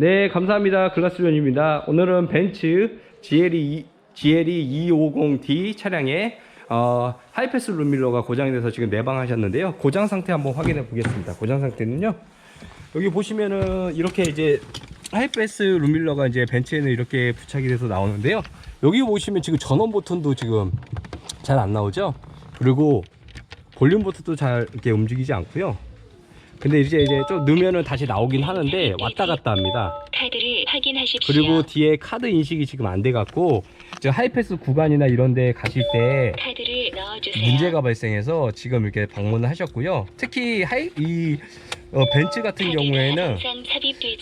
네, 감사합니다. 글라스존입니다. 오늘은 벤츠 GLE, GLE 250D 차량에 어, 하이패스 룸밀러가 고장이 돼서 지금 내방하셨는데요. 고장 상태 한번 확인해 보겠습니다. 고장 상태는요. 여기 보시면은 이렇게 이제 하이패스 룸밀러가 이제 벤츠에는 이렇게 부착이 돼서 나오는데요. 여기 보시면 지금 전원 버튼도 지금 잘 안 나오죠? 그리고 볼륨 버튼도 잘 이렇게 움직이지 않고요. 근데 이제 이제 좀 넣으면은 다시 나오긴 하는데 왔다 갔다 합니다. 카드를 확인하십시오. 그리고 뒤에 카드 인식이 지금 안 돼 갖고 저 하이패스 구간이나 이런 데 가실 때 카드를 넣어주세요. 문제가 발생해서 지금 이렇게 방문을 하셨고요. 특히 하이 이 어, 벤츠 같은 경우에는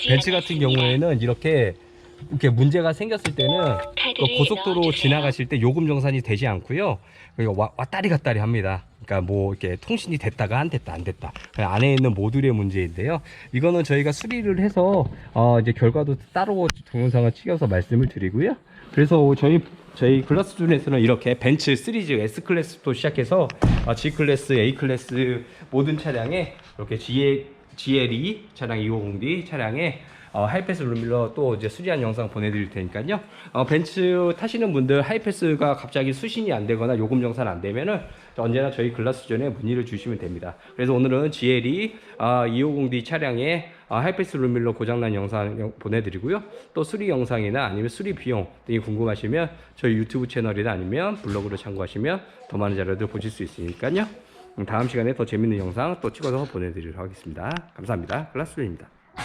벤츠 같은. 경우에는 이렇게 이렇게 문제가 생겼을 때는 그 고속도로 넣어주세요. 지나가실 때 요금 정산이 되지 않고요. 그러니까 와- 왔다리 갔다리 합니다. 그러니까 뭐 이렇게 통신이 됐다가 안 됐다 안 됐다. 그냥 안에 있는 모듈의 문제인데요. 이거는 저희가 수리를 해서 어 이제 결과도 따로 동영상을 찍어서 말씀을 드리고요. 그래서 저희 저희 글라스 존에서는 이렇게 벤츠 시리즈 S 클래스부터 시작해서 어, G 클래스, A 클래스 모든 차량에 이렇게 GL, GLE 차량 250D 차량에 어, 하이패스 룸밀러 또 이제 수리한 영상 보내드릴 테니까요. 어, 벤츠 타시는 분들 하이패스가 갑자기 수신이 안 되거나 요금 정산 안 되면은 언제나 저희 글라스존에 문의를 주시면 됩니다. 그래서 오늘은 GLE 아, 250D 차량에 아, 하이패스 룸밀러 고장난 영상 영- 보내드리고요. 또 수리 영상이나 아니면 수리 비용 등이 궁금하시면 저희 유튜브 채널이나 아니면 블로그를 참고하시면 더 많은 자료들 보실 수 있으니까요. 음, 다음 시간에 더 재밌는 영상 또 찍어서 보내드리도록 하겠습니다. 감사합니다. 글라스존입니다.